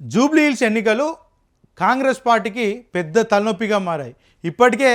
Jubilee hills ఎన్నికలు కాంగ్రెస్ పార్టీకి పెద్ద తలనొప్పిగా మారాయి. ఇప్పటికే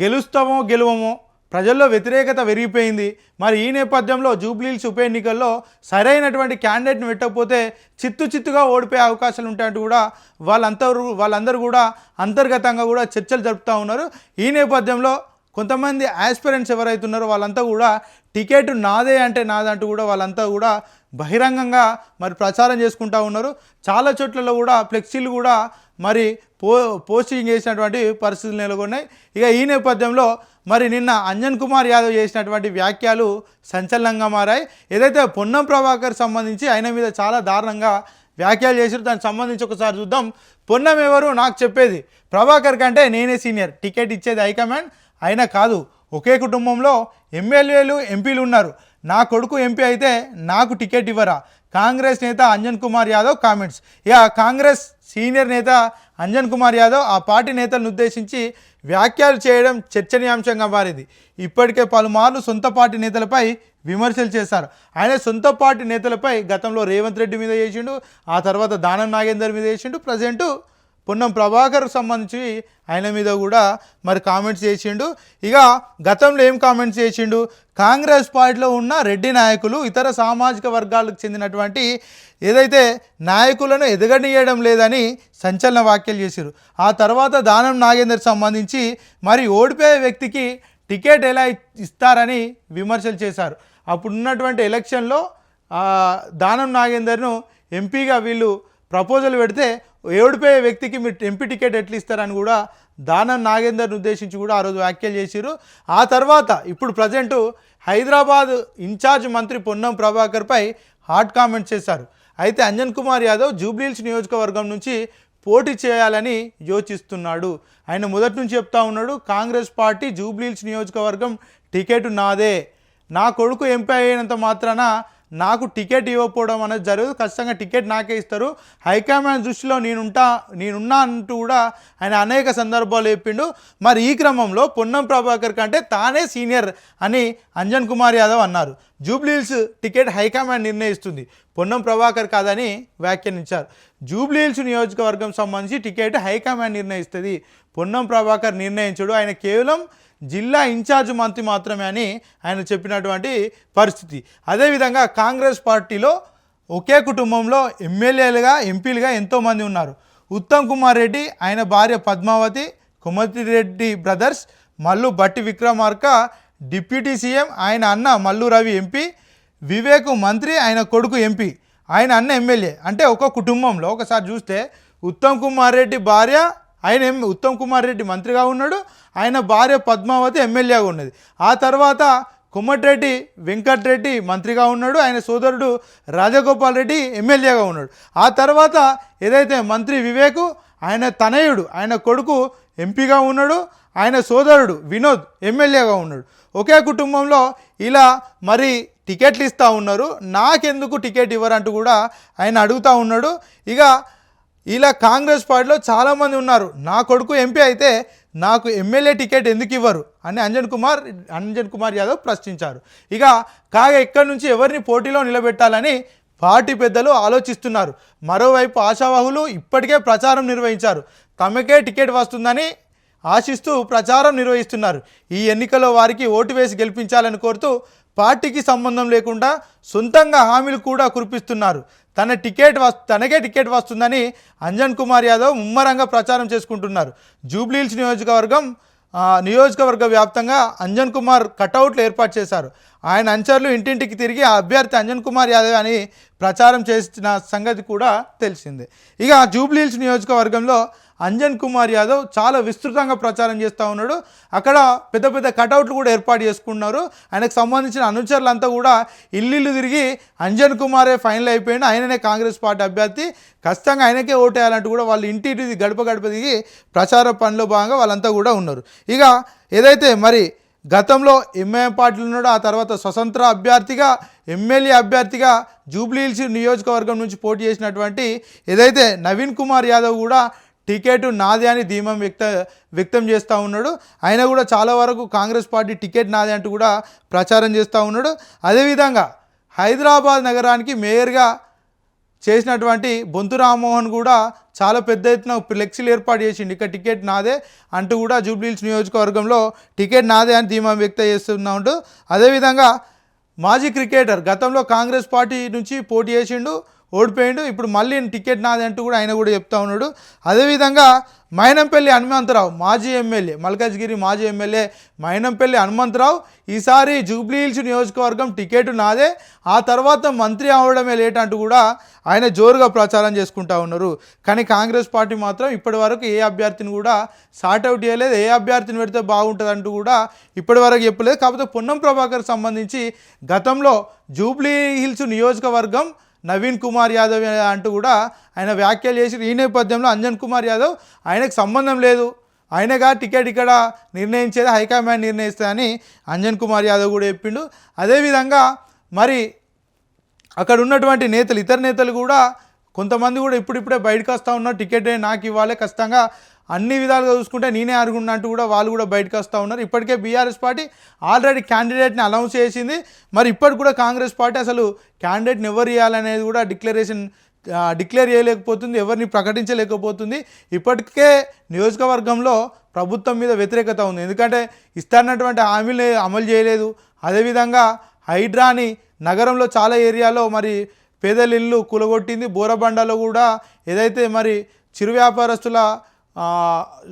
గెలుస్తామో గెలువమో ప్రజల్లో వ్యతిరేకత పెరిగిపోయింది మరి ఈ నేపథ్యంలో జూబ్లీహిల్స్ ఉప ఎన్నికల్లో సరైనటువంటి క్యాండిడేట్ని పెట్టకపోతే చిత్తు చిత్తుగా ఓడిపోయే అవకాశాలు ఉంటాయంటూ కూడా వాళ్ళందరూ వాళ్ళందరూ కూడా అంతర్గతంగా కూడా చర్చలు జరుపుతూ ఉన్నారు. ఈ నేపథ్యంలో కొంతమంది ఆస్పిరెంట్స్ ఎవరైతే ఉన్నారో వాళ్ళంతా కూడా టికెట్ నాదే అంటే నాదంటూ కూడా వాళ్ళంతా కూడా బహిరంగంగా మరి ప్రచారం చేసుకుంటా ఉన్నారు. చాలా చోట్లలో కూడా ఫ్లెక్సీలు కూడా మరి పో పోస్టింగ్ చేసినటువంటి పరిస్థితులు నెలకొన్నాయి. ఇక ఈ నేపథ్యంలో మరి నిన్న అంజన్ కుమార్ యాదవ్ చేసినటువంటి వ్యాఖ్యలు సంచలనంగా మారాయి. ఏదైతే పొన్నం ప్రభాకర్ సంబంధించి ఆయన మీద చాలా దారుణంగా వ్యాఖ్యలు చేశారు దానికి సంబంధించి ఒకసారి చూద్దాం. పొన్నం ఎవరు? నాకు చెప్పేది. ప్రభాకర్ కంటే నేనే సీనియర్. టికెట్ ఇచ్చేది హైకమాండ్. అయినా కాదు ఒకే కుటుంబంలో ఎమ్మెల్యేలు ఎంపీలు ఉన్నారు. నా కొడుకు ఎంపీ అయితే నాకు టికెట్ ఇవ్వరా? కాంగ్రెస్ నేత అంజన్ కుమార్ యాదవ్ కామెంట్స్. ఇక కాంగ్రెస్ సీనియర్ నేత అంజన్ కుమార్ యాదవ్ ఆ పార్టీ నేతలను ఉద్దేశించి వ్యాఖ్యలు చేయడం చర్చనీయాంశంగా మారింది. ఇప్పటికే పలుమార్లు సొంత పార్టీ నేతలపై విమర్శలు చేశారు. ఆయన సొంత పార్టీ నేతలపై గతంలో రేవంత్ రెడ్డి మీద చేసిండు ఆ తర్వాత దానం నాగేందర్ మీద చేసిండు ప్రజెంటు పొన్నం ప్రభాకర్ సంబంధించి ఆయన మీద కూడా మరి కామెంట్స్ చేసిండు. ఇక గతంలో ఏం కామెంట్స్ చేసిండు? కాంగ్రెస్ పార్టీలో ఉన్న రెడ్డి నాయకులు ఇతర సామాజిక వర్గాలకు చెందినటువంటి ఏదైతే నాయకులను ఎదగనీయడం లేదని సంచలన వ్యాఖ్యలు చేశారు ఆ తర్వాత దానం నాగేందర్ సంబంధించి మరి ఓడిపోయే వ్యక్తికి టికెట్ ఎలా ఇస్తారని విమర్శలు చేశారు. అప్పుడు ఉన్నటువంటి ఎలక్షన్లో దానం నాగేందర్ను ఎంపీగా వీళ్ళు ప్రపోజల్ పెడితే ఏడుపోయే వ్యక్తికి మీరు ఎంపీ టికెట్ ఎట్లా ఇస్తారని కూడా దానం నాగేందర్ను ఉద్దేశించి కూడా ఆ రోజు వ్యాఖ్యలు చేసిరు ఆ తర్వాత ఇప్పుడు ప్రజెంటు హైదరాబాద్ ఇన్ఛార్జ్ మంత్రి పొన్నం ప్రభాకర్పై హాట్ కామెంట్ చేశారు. అయితే అంజన్ కుమార్ యాదవ్ జూబ్లీహిల్స్ నియోజకవర్గం నుంచి పోటీ చేయాలని యోచిస్తున్నాడు. ఆయన మొదటి నుంచి చెప్తా ఉన్నాడు కాంగ్రెస్ పార్టీ జూబ్లీహిల్స్ నియోజకవర్గం టికెట్ నాదే. నా కొడుకు ఎంపీ అయినంత మాత్రాన నాకు టికెట్ ఇవ్వకపోవడం అనేది జరగదు. ఖచ్చితంగా టికెట్ నాకే ఇస్తారు. హైకమాండ్ దృష్టిలో నేనుంటా నేనున్నా అంటూ కూడా ఆయన అనేక సందర్భాలు చెప్పిండు. మరి ఈ క్రమంలో పొన్నం ప్రభాకర్ కంటే తానే సీనియర్ అని అంజన్ కుమార్ యాదవ్ అన్నారు. జూబ్లీహిల్స్ టికెట్ హైకమాండ్ నిర్ణయిస్తుంది. పొన్నం ప్రభాకర్ కాదని వ్యాఖ్యానించారు. జూబ్లీహిల్స్ నియోజకవర్గం సంబంధించి టికెట్ హైకమాండ్ నిర్ణయిస్తుంది. పొన్నం ప్రభాకర్ నిర్ణయించడు. ఆయన కేవలం జిల్లా ఇన్ఛార్జ్ మంత్రి మాత్రమే అని ఆయన చెప్పినటువంటి పరిస్థితి. అదేవిధంగా కాంగ్రెస్ పార్టీలో ఒకే కుటుంబంలో ఎమ్మెల్యేలుగా ఎంపీలుగా ఎంతోమంది ఉన్నారు. ఉత్తమ్ కుమార్ రెడ్డి ఆయన భార్య Padmavati Reddy brothers Mallu Bhatti Vikramarka deputy CM ఆయన అన్న మల్లు రవి ఎంపీ వివేక్ మంత్రి ఆయన కొడుకు ఎంపీ ఆయన అన్న ఎమ్మెల్యే. అంటే ఒక కుటుంబంలో ఒకసారి చూస్తే ఉత్తమ్ కుమార్ రెడ్డి భార్య ఆయన ఎం ఉత్తమ్ కుమార్ రెడ్డి మంత్రిగా ఉన్నాడు. ఆయన భార్య పద్మావతి ఎమ్మెల్యేగా ఉన్నది. ఆ తర్వాత కొమ్మటిరెడ్డి వెంకట్రెడ్డి మంత్రిగా ఉన్నాడు. ఆయన సోదరుడు రాజగోపాల్ రెడ్డి ఎమ్మెల్యేగా ఉన్నాడు. ఆ తర్వాత ఏదైతే మంత్రి వివేకు ఆయన తనయుడు ఆయన కొడుకు ఎంపీగా ఉన్నాడు. ఆయన సోదరుడు వినోద్ ఎమ్మెల్యేగా ఉన్నాడు. ఒకే కుటుంబంలో ఇలా మరి టికెట్లు ఇస్తూ ఉన్నారు. నాకెందుకు టికెట్ ఇవ్వరంటూ కూడా ఆయన అడుగుతూ ఉన్నాడు. ఇక ఇలా కాంగ్రెస్ పార్టీలో చాలామంది ఉన్నారు. నా కొడుకు ఎంపీ అయితే నాకు ఎమ్మెల్యే టికెట్ ఎందుకు ఇవ్వరు? అని అంజన్ కుమార్ అంజన్ కుమార్ యాదవ్ ప్రశ్నించారు. ఇక కాగా ఇక్కడి నుంచి ఎవరిని పోటీలో నిలబెట్టాలని పార్టీ పెద్దలు ఆలోచిస్తున్నారు. మరోవైపు ఆశావాహులు ఇప్పటికే ప్రచారం నిర్వహించారు. తమకే టికెట్ వస్తుందని ఆశిస్తూ ప్రచారం నిర్వహిస్తున్నారు. ఈ ఎన్నికలో వారికి ఓటు వేసి గెలిపించాలని కోరుతూ పార్టీకి సంబంధం లేకుండా సొంతంగా హామీలు కూడా కురిపిస్తున్నారు. తన టికెట్ వస్ తనకే టికెట్ వస్తుందని అంజన్ కుమార్ యాదవ్ ముమ్మరంగా ప్రచారం చేసుకుంటున్నారు. జూబ్లీహిల్స్ నియోజకవర్గం నియోజకవర్గ వ్యాప్తంగా అంజన్ కుమార్ కటౌట్లు ఏర్పాటు చేశారు. ఆయన అంచర్లు ఇంటింటికి తిరిగి ఆ అభ్యర్థి అంజన్ కుమార్ యాదవ్ అని ప్రచారం చేసిన సంగతి కూడా తెలిసిందే. ఇక జూబ్లీహిల్స్ నియోజకవర్గంలో అంజన్ కుమార్ యాదవ్ చాలా విస్తృతంగా ప్రచారం చేస్తూ ఉన్నాడు. అక్కడ పెద్ద పెద్ద కటౌట్లు కూడా ఏర్పాటు చేసుకున్నారు. ఆయనకు సంబంధించిన అనుచరులంతా కూడా ఇల్లు తిరిగి అంజన్ కుమారే ఫైనల్ అయిపోయింది ఆయననే కాంగ్రెస్ పార్టీ అభ్యర్థి. ఖచ్చితంగా ఆయనకే ఓటేయాలంటూ కూడా వాళ్ళు ఇంటి గడప గడప దిగి ప్రచార పనిలో భాగంగా వాళ్ళంతా కూడా ఉన్నారు. ఇక ఏదైతే మరి గతంలో ఎంఐఎం పార్టీలు ఉన్నాడు ఆ తర్వాత స్వతంత్ర అభ్యర్థిగా ఎమ్మెల్యే అభ్యర్థిగా జూబ్లీహిల్స్ నియోజకవర్గం నుంచి పోటీ చేసినటువంటి ఏదైతే నవీన్ కుమార్ యాదవ్ కూడా టికెట్ నాదే అని ధీమం వ్యక్త వ్యక్తం చేస్తూ ఉన్నాడు. ఆయన కూడా చాలా వరకు కాంగ్రెస్ పార్టీ టికెట్ నాదే అంటూ కూడా ప్రచారం చేస్తూ ఉన్నాడు. అదేవిధంగా హైదరాబాద్ నగరానికి మేయర్గా చేసినటువంటి బొంతు రామ్మోహన్ కూడా చాలా పెద్ద ఎత్తున ఫ్లెక్సీలు ఏర్పాటు చేసిండు. ఇక టికెట్ నాదే అంటూ కూడా జూబ్లీహిల్స్ నియోజకవర్గంలో టికెట్ నాదే అని ధీమా వ్యక్తం చేస్తున్నాడు అదేవిధంగా మాజీ క్రికెటర్ గతంలో కాంగ్రెస్ పార్టీ నుంచి పోటీ చేసిండు. ఓడిపోయిండు. ఇప్పుడు మళ్ళీ టికెట్ నాది అంటూ కూడా ఆయన కూడా చెప్తా ఉన్నాడు. అదేవిధంగా మైనంపల్లి హనుమంతరావు మాజీ ఎమ్మెల్యే మల్కాజ్గిరి మాజీ ఎమ్మెల్యే మైనంపల్లి హనుమంతరావు ఈసారి జూబ్లీహిల్స్ నియోజకవర్గం టికెట్ నాదే. ఆ తర్వాత మంత్రి అవడమే లేట్ అంటూ కూడా ఆయన జోరుగా ప్రచారం చేసుకుంటా ఉన్నారు. కానీ కాంగ్రెస్ పార్టీ మాత్రం ఇప్పటి వరకు ఏ అభ్యర్థిని కూడా సార్ట్ అవుట్ చేయలేదు. ఏ అభ్యర్థిని పెడితే బాగుంటుంది అంటూ కూడా ఇప్పటి వరకు చెప్పలేదు. కాకపోతే పొన్నం ప్రభాకర్ సంబంధించి గతంలో జూబ్లీ హిల్స్ నియోజకవర్గం నవీన్ కుమార్ యాదవ్ అంటూ కూడా ఆయన వ్యాఖ్యలు చేసి ఈ నేపథ్యంలో అంజన్ కుమార్ యాదవ్ ఆయనకు సంబంధం లేదు. ఆయనగా టికెట్ ఇక్కడ నిర్ణయించేది హైకమాండ్ నిర్ణయిస్తుందని అంజన్ కుమార్ యాదవ్ కూడా చెప్పిండు. అదేవిధంగా మరి అక్కడ ఉన్నటువంటి నేతలు ఇతర నేతలు కూడా కొంతమంది కూడా ఇప్పుడిప్పుడే బయటకు వస్తూ ఉన్నారు. టికెట్ నాకు ఇవ్వాలి ఖచ్చితంగా అన్ని విధాలుగా చూసుకుంటే నేనే అరుగున్నట్టు కూడా వాళ్ళు కూడా బయటకు వస్తూ ఉన్నారు. ఇప్పటికే బీఆర్ఎస్ పార్టీ ఆల్రెడీ క్యాండిడేట్ని అనౌన్స్ చేసింది. మరి ఇప్పటికి కూడా కాంగ్రెస్ పార్టీ అసలు క్యాండిడేట్ని ఎవరు ఇవ్వాలనేది కూడా డిక్లరేషన్ డిక్లేర్ చేయలేకపోతుంది ఎవరిని ప్రకటించలేకపోతుంది. ఇప్పటికే నియోజకవర్గంలో ప్రభుత్వం మీద వ్యతిరేకత ఉంది. ఎందుకంటే ఇస్తానటువంటి హామీలు అమలు చేయలేదు. అదేవిధంగా హైడ్రాని నగరంలో చాలా ఏరియాలో మరి పేదల ఇల్లు కూలగొట్టింది. బోరబండలో కూడా ఏదైతే మరి చిరు వ్యాపారస్తుల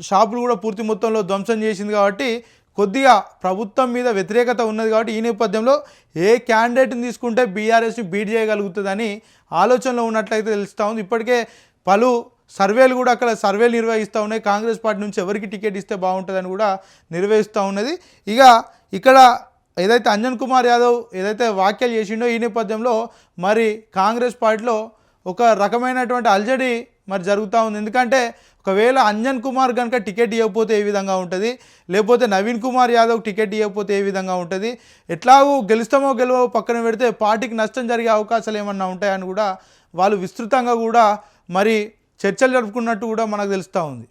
షాపులు కూడా పూర్తి మొత్తంలో ధ్వంసం చేసింది కాబట్టి కొద్దిగా ప్రభుత్వం మీద వ్యతిరేకత ఉన్నది కాబట్టి ఈ నేపథ్యంలో ఏ క్యాండిడేట్ని తీసుకుంటే బీఆర్ఎస్ని బీట్ చేయగలుగుతుందని ఆలోచనలో ఉన్నట్లయితే తెలుస్తూ ఉంది. ఇప్పటికే పలు సర్వేలు కూడా అక్కడ సర్వేలు నిర్వహిస్తూ ఉన్నాయి. కాంగ్రెస్ పార్టీ నుంచి ఎవరికి టికెట్ ఇస్తే బాగుంటుందని కూడా నిర్వహిస్తూ ఉన్నది. ఇక ఇక్కడ ఏదైతే అంజన్ కుమార్ యాదవ్ ఏదైతే వ్యాఖ్యలు చేసిండో ఈ నేపథ్యంలో మరి కాంగ్రెస్ పార్టీలో ఒక రకమైనటువంటి అల్జడి మరి జరుగుతూ ఉంది. ఎందుకంటే ఒకవేళ అంజన్ కుమార్ కనుక టికెట్ ఇవ్వకపోతే ఏ విధంగా ఉంటుంది? లేకపోతే నవీన్ కుమార్ యాదవ్ టికెట్ ఇవ్వకపోతే ఏ విధంగా ఉంటుంది? ఎట్లాగూ గెలుస్తామో గెలవో పక్కన పెడితే పార్టీకి నష్టం జరిగే అవకాశాలు ఏమన్నా ఉంటాయని కూడా వాళ్ళు విస్తృతంగా కూడా మరి చర్చలు జరుపుకున్నట్టు కూడా మనకు తెలుస్తూ ఉంది.